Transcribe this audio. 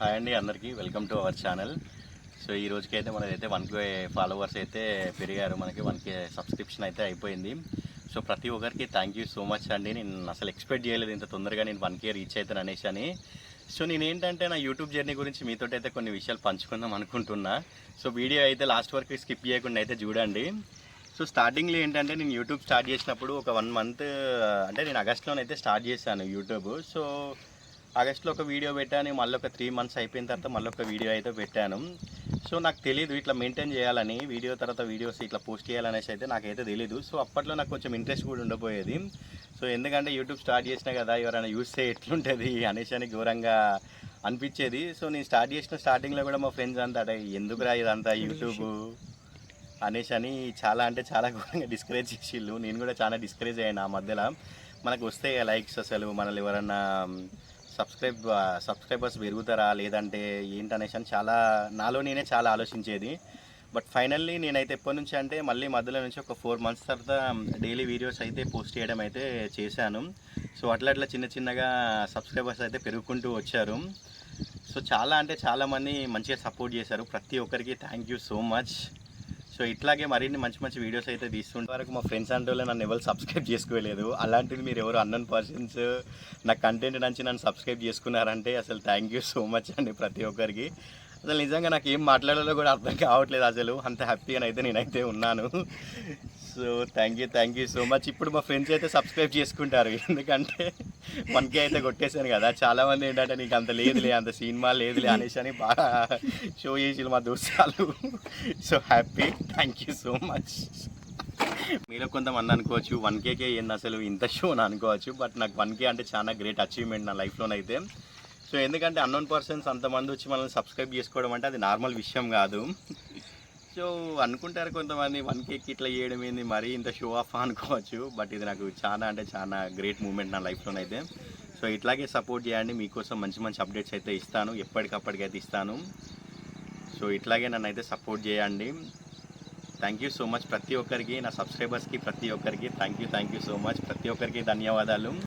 Hi అండి అందరికీ. Welcome to our channel so ఈ రోజుకైతే అయితే మనదైతే వన్ కే ఫాలోవర్స్ అయితే పెరిగారు. మనకి వన్ కే సబ్స్క్రిప్షన్ అయితే అయిపోయింది. సో ప్రతి ఒక్కరికి థ్యాంక్ యూ సో మచ్ అండి. నేను అసలు ఎక్స్పెక్ట్ చేయలేదు ఇంత తొందరగా నేను వన్ కే రీచ్ అవుతాను అనేసి అని. సో నేను ఏంటంటే నా యూట్యూబ్ జర్నీ గురించి మీతో అయితే కొన్ని విషయాలు పంచుకుందాం అనుకుంటున్నా. సో వీడియో అయితే లాస్ట్ వరకు స్కిప్ చేయకుండా అయితే చూడండి. సో స్టార్టింగ్లో ఏంటంటే నేను యూట్యూబ్ స్టార్ట్ చేసినప్పుడు ఒక వన్ మంత్ అంటే నేను ఆగస్ట్లోనైతే స్టార్ట్ చేశాను యూట్యూబ్ సో ఆగస్ట్లో ఒక వీడియో పెట్టాను మళ్ళీ ఒక త్రీ మంత్స్ అయిపోయిన తర్వాత మళ్ళీ ఒక వీడియో అయితే పెట్టాను. సో నాకు తెలియదు ఇట్లా మెయింటైన్ చేయాలని వీడియో తర్వాత వీడియోస్ ఇట్లా పోస్ట్ చేయాలనేసి అయితే నాకైతే తెలియదు సో అప్పట్లో నాకు కొంచెం ఇంట్రెస్ట్ కూడా ఉండబోయేది. సో ఎందుకంటే యూట్యూబ్ స్టార్ట్ చేసినా కదా ఎవరైనా యూస్ చేయ ఎట్లుంటుంది అనేసి అని ఘోరంగా అనిపించేది. సో నేను స్టార్ట్ చేసిన స్టార్టింగ్లో కూడా మా ఫ్రెండ్స్ అంతా ఎందుకురా ఇదంతా యూట్యూబ్ అనేసి అని చాలా అంటే చాలా ఘోరంగా డిస్కరేజ్ చేసిళ్ళు. నేను కూడా చాలా డిస్కరేజ్ అయ్యాను ఆ మధ్యలో. మనకు వస్తాయి లైక్స్ అసలు? మనల్ని ఎవరన్నా సబ్స్క్రైబ్ సబ్స్క్రైబర్స్ పెరుగుతారా లేదంటే ఏంటనేసి అని చాలా నాలో నేనే చాలా ఆలోచించేది. బట్ ఫైనల్లీ నేనైతే ఎప్పటి నుంచి అంటే మళ్ళీ మధ్యలో నుంచి ఒక ఫోర్ మంత్స్ తర్వాత డైలీ వీడియోస్ అయితే పోస్ట్ చేయడం అయితే చేశాను. సో అట్లా అట్లా చిన్న చిన్నగా సబ్స్క్రైబర్స్ అయితే పెరుగుకుంటూ వచ్చారు. సో చాలా అంటే చాలామంది మంచిగా సపోర్ట్ చేశారు. ప్రతి ఒక్కరికి thank you so much. So ఇట్లాగే మరిన్ని మంచి మంచి వీడియోస్ అయితే తీస్తుంటే వరకు మా ఫ్రెండ్స్ అంటే నన్ను ఎవరు సబ్స్క్రైబ్ చేసుకోలేదు. అలాంటిది మీరు ఎవరు అన్నన్ పర్సన్స్ నా కంటెంట్ నుంచి నన్ను సబ్స్క్రైబ్ చేసుకున్నారంటే అసలు థ్యాంక్ యూ సో మచ్ అండి ప్రతి ఒక్కరికి. అసలు నిజంగా నాకు ఏం మాట్లాడాలో కూడా అర్థం కావట్లేదు అసలు. అంత హ్యాపీగా అయితే నేనైతే ఉన్నాను. Thank you thank you so much ఇప్పుడు మా ఫ్రెండ్స్ అయితే సబ్స్క్రైబ్ చేసుకుంటారు. ఎందుకంటే మనకి అయితే కొట్టేశాను కదా. చాలామంది ఏంటంటే నీకు అంత లేదులే అంత సినిమా లేదులే అనేసి అని బాగా షో చేసి మా దోస్తాలు. So happy thank you so much మీలో కొంతమంది అనుకోవచ్చు వన్ కేకే ఏంది అసలు? ఇంత షో అని అనుకోవచ్చు బట్ నాకు వన్ కే అంటే చాలా గ్రేట్ అచీవ్మెంట్ నా లైఫ్లోనైతే సో ఎందుకంటే అన్నోన్ పర్సన్స్ అంతమంది వచ్చి మనల్ని సబ్స్క్రైబ్ చేసుకోవడం అంటే అది నార్మల్ విషయం కాదు. సో అనుకుంటారు కొంతమంది వన్ కేక్ ఇట్లా చేయడం ఏంది మరీ ఇంత షో ఆఫ్ అనుకోవచ్చు బట్ ఇది నాకు చాలా అంటే చాలా గ్రేట్ మూమెంట్ నా లైఫ్లోనైతే సో ఇట్లాగే సపోర్ట్ చేయండి మీకోసం మంచి మంచి అప్డేట్స్ అయితే ఇస్తాను ఎప్పటికప్పటికైతే ఇస్తాను. సో ఇట్లాగే నన్ను అయితే సపోర్ట్ చేయండి. థ్యాంక్ యూ సో మచ్ ప్రతి ఒక్కరికి నా సబ్స్క్రైబర్స్కి ప్రతి ఒక్కరికి. Thank you thank you so much ప్రతి ఒక్కరికి ధన్యవాదాలు.